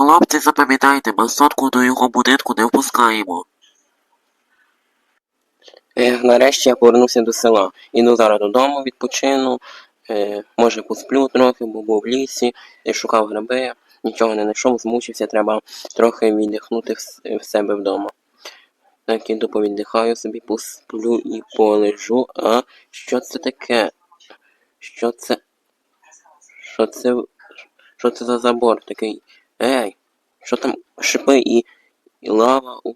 Хлопці, запам'ятайте, масонку до його будинку не впускаємо. Ех, нарешті я повернувся до села. Іду зараз додому, відпочину. Е, може посплю трохи, бо був в лісі, і шукав гриби, нічого не знайшов, змучився, треба трохи віддихнути в себе вдома. Так іду повіддихаю собі, посплю і полежу. А що це таке? Що це? Що це? Що це за забор такий? Ей, що там шипи і, і лава у-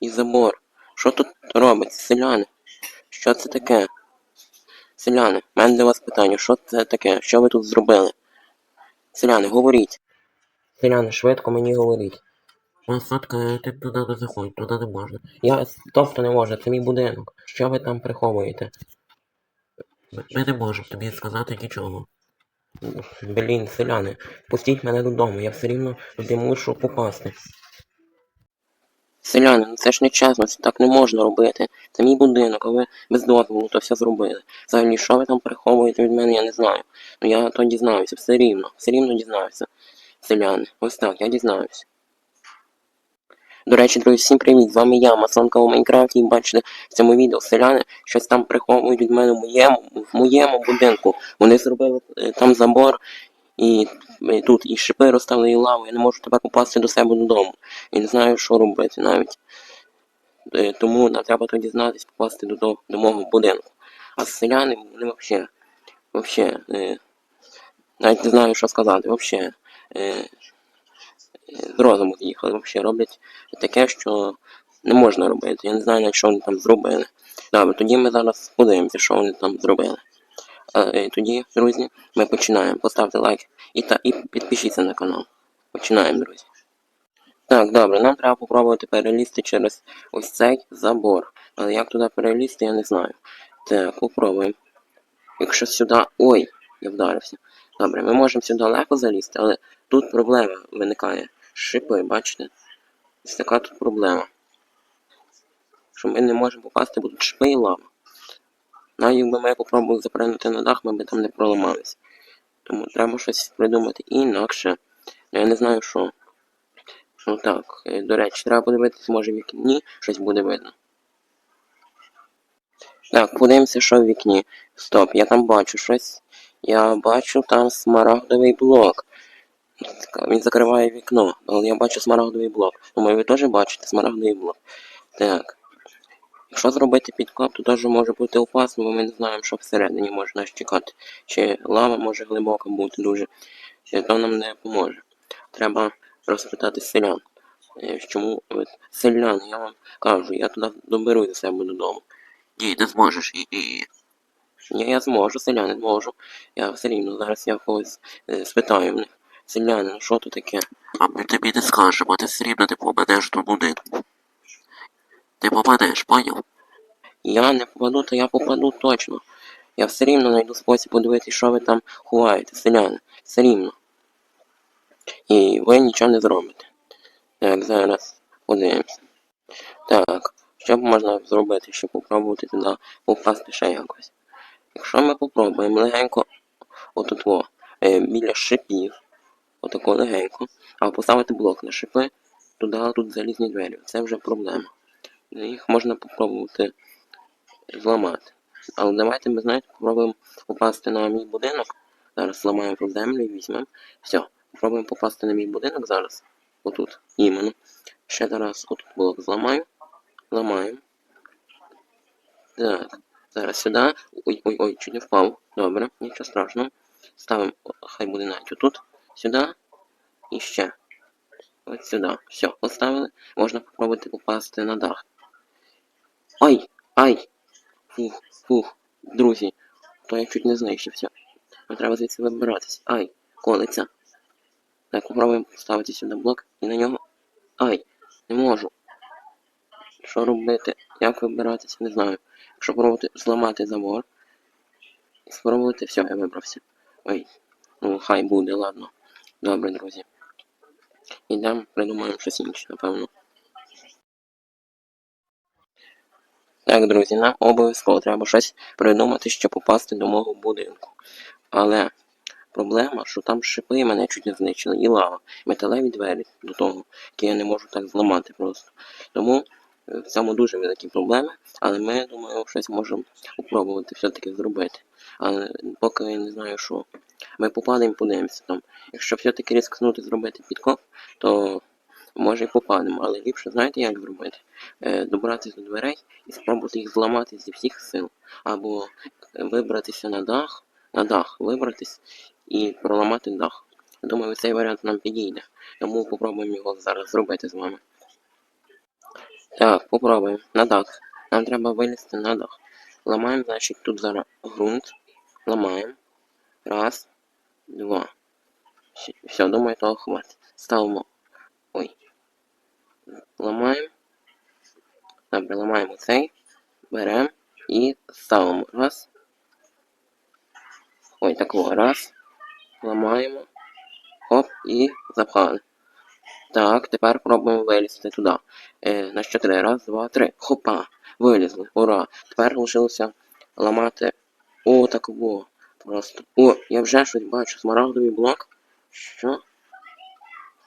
і забор? Що тут робиться, селяни? Що це таке? Селяни, в мене до вас питання, що це таке? Що ви тут зробили? Селяни, говоріть. Селяни, швидко мені говоріть. Масонка, ти туди не заходь, туди не можна. Я тобто не можу, це мій будинок. Що ви там приховуєте? Ми не можемо тобі сказати нічого. Блін, селяни, пустіть мене додому, я все рівно туди мушу попасти. Селяни, ну це ж не чесно, це так не можна робити. Це мій будинок, а ви без дозволу то все зробили. Взагалі, що ви там приховуєте від мене, я не знаю. Ну я то дізнаюся, все рівно, все рівно дізнаюся. Селяни, ось так, я дізнаюся. До речі, друзі, всім привіт! З вами я, Масонка у Майнкрафті, і бачите в цьому відео селяни щось там приховують від мене в моєму, в моєму будинку. Вони зробили е, там забор, і, і тут і шипи розставили, і лаву. Я не можу тепер попасти до себе додому. І не знаю, що робити навіть. Е, Тому нам треба тоді знатись попасти до, до, до мого будинку. А селяни, вони взагалі, взагалі, е, навіть не знаю, що сказати, взагалі. З розуму з'їхали, взагалі роблять таке, що не можна робити. Я не знаю, що вони там зробили. Добре, тоді ми зараз подивимося, що вони там зробили. А, е, тоді, друзі, ми починаємо. Поставте лайк і, та, і підпишіться на канал. Починаємо, друзі. Так, добре, нам треба попробувати перелізти через ось цей забор. Але як туди перелізти, я не знаю. Так, попробуємо. Якщо сюди. Ой, я вдарився. Добре, ми можемо сюди легко залізти, але тут проблема виникає. Шипи, бачите? Ось така тут проблема. Що ми не можемо попасти, бо тут шипи і лава. Навіть якби ми попробували запригнути на дах, ми б там не проламалися. Тому треба щось придумати інакше. Я не знаю що. Ну так, е, до речі, треба подивитися, може в вікні щось буде видно. Так, подивимося, що в вікні. Стоп, я там бачу щось. Я бачу там смарагдовий блок. Він закриває вікно, але я бачу смарагдовий блок. Думаю, ви теж бачите смарагдовий блок. Так. Якщо зробити підкоп, то теж може бути опасно, бо ми не знаємо, що всередині може нас чекати. Чи лава може глибока бути дуже. І то нам не поможе. Треба розпитати селян. Е, Чому селян, я вам кажу, я туди доберусь до себе додому. Ні, не зможеш. І, і. Ні, я зможу, селяни зможу. Я все рівно зараз я когось е, спитаю в них. Селяни, ну що то таке? А ми тобі не скажемо, ти все рівно не попадеш до будинку. Ти попадеш, поняв? Я не попаду, то я попаду точно. Я все рівно знайду спосіб подивитися, що ви там ховаєте, селяни. Все рівно. І ви нічого не зробите. Так, зараз подивимося. Так, що б можна зробити, щоб попробувати туди попасти ще якось? Якщо ми попробуємо легенько отут во, е, біля шипів, отако легенько, а поставити блок на шипи, туди тут залізні двері. Це вже проблема. Їх можна попробувати зламати. Але давайте ми, знаєте, попробуємо попасти на мій будинок. Зараз зламаємо землю і візьмемо. Все, попробуємо попасти на мій будинок зараз. Отут, іменно. Ще зараз отут блок зламаю. Ламаємо. Так, зараз сюди. Ой-ой-ой, чуть не впав. Добре, нічого страшного. Ставимо, хай буде навіть отут, сюди і ще. Ось сюди. Все, поставили. Можна попробувати попасти на дах. Ай! Ай! Фух, фух, друзі, то я чуть не знищився. Нам треба звідси вибиратись. Ай, колиться. Так, попробуємо поставити сюди блок і на нього. Ай, не можу. Що робити? Як вибиратися? Не знаю. Якщо пробувати зламати забор. Спробувати. Все, я вибрався. Ой, ну хай буде, ладно. Добре, друзі. Ідемо, придумаємо щось інше, напевно. Так, друзі, нам обов'язково треба щось придумати, щоб попасти до мого будинку. Але проблема, що там шипи мене чуть не знищили, і лава. Металеві двері до того, які я не можу так зламати просто. Тому е, в цьому дуже великі проблеми, але ми, думаю, щось можемо спробувати все-таки зробити. Але поки я не знаю, що. Ми попадемо, подивимося там. Якщо все-таки ризикнути зробити підкоп, то може і попадемо, але ліпше знаєте, як зробити? Е, добратися до дверей і спробувати їх зламати зі всіх сил. Або вибратися на дах, на дах, вибратись і проламати дах. Думаю, цей варіант нам підійде. Тому попробуємо його зараз зробити з вами. Так, попробуємо. На дах. Нам треба вилізти на дах. Ламаємо, значить, тут зараз ґрунт. Ламаємо. Раз, два. Все, думаю, того хватить. Ставимо. Ой. Ламаємо. Добре, ламаємо цей. Беремо і ставимо. Раз. Ой, такого. Раз. Ламаємо. Хоп, і запхали. Так, тепер пробуємо вилізти туди. Е, на три. Раз, два, три. Хопа. Вилізли. Ура. Тепер лишилося ламати. О, так во. Просто. О, я вже щось бачу. Смарагдовий блок. Що?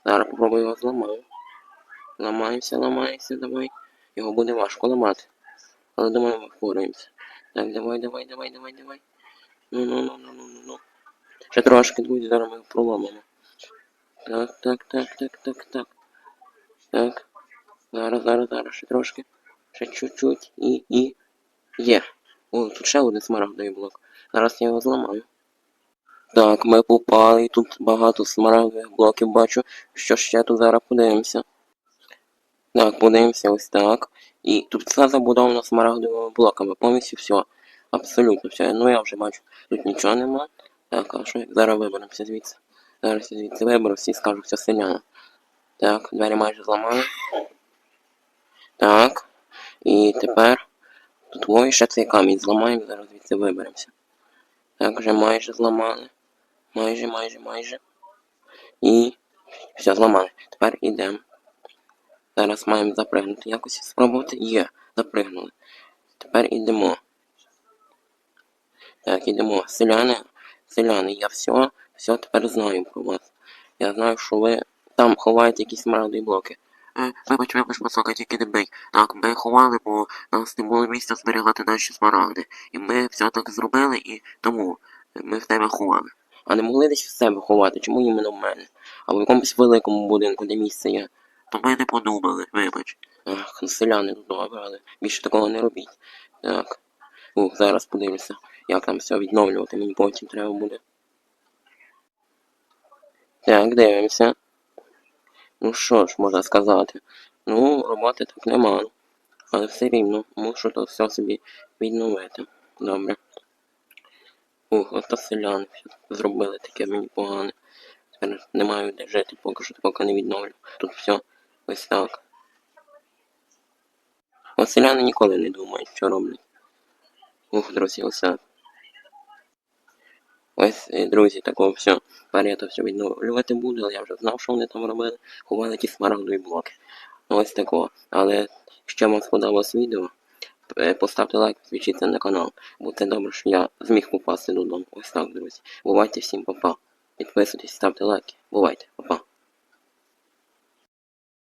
Зараз попробую його зламаю. Ламаємося, ламаємося, давай. Його буде важко ламати. Але думаю, ми впораємося. Так, давай, давай, давай, давай, давай. Ну, ну, ну, ну, ну, ну, ну. Ще трошки, друзі, зараз ми його проламаємо. Так, так, так, так, так, так. Так. Зараз, зараз, зараз, ще трошки. Ще чуть-чуть. І, і. Є. О, тут ще один смарагдовий блок. Зараз я його зламаю. Так, ми попали, тут багато смарагдових блоків бачу. Що ще тут зараз подивимося. Так, подивимося ось так. І тут все забудовано смарагдовими блоками. Повністю все. Абсолютно все. Ну я вже бачу. Тут нічого нема. Так, а що зараз виберемося звідси? Зараз звідси виберуся і скажу все селяна. Так, двері майже зламали. Так. І тепер тут ой, ще цей камінь зламаємо, зараз звідси виберемося. Так, вже майже зламали. Майже, майже, майже. І все, зламали. Тепер ідемо. Зараз маємо запригнути. Якось спробувати. Є, запригнули. Тепер ідемо. Так, ідемо. Селяни, селяни, я все, все тепер знаю про вас. Я знаю, що ви там ховаєте якісь смарагдові блоки. Е, вибач, вибач, пацака, тільки не бий. Так, ми ховали, бо нас не було місця зберігати наші смарагди. І ми все так зробили, і тому ми в тебе ховали. А не могли десь в себе ховати, чому іменно в мене? А в якомусь великому будинку, де місце є. То ми не подумали, вибач. Ах, ну, селяни тут добре, але більше такого не робіть. Так. Ух, зараз подивлюся, як там все відновлювати, мені потім треба буде. Так, дивимося. Ну що ж можна сказати? Ну, роботи так нема. Але все рівно мушу то все собі відновити. Добре. Ух, ото селяни зробили таке мені погане. Тепер не маю де жити, поки що поки не відновлю. Тут все ось так. От селяни ніколи не думають, що роблять. Ух, друзі, оце. Ось, е, друзі, такого все. Тепер я то все відновлювати буду, але я вже знав, що вони там робили. Ховали ті смарагдові блоки. Ось такого. Але якщо вам сподобалось відео, е, поставте лайк, підпишіться на канал. Це добре, що я зміг попасти додому. Ось так, друзі. Бувайте всім, па-па. Підписуйтесь, ставте лайки. Бувайте, па-па.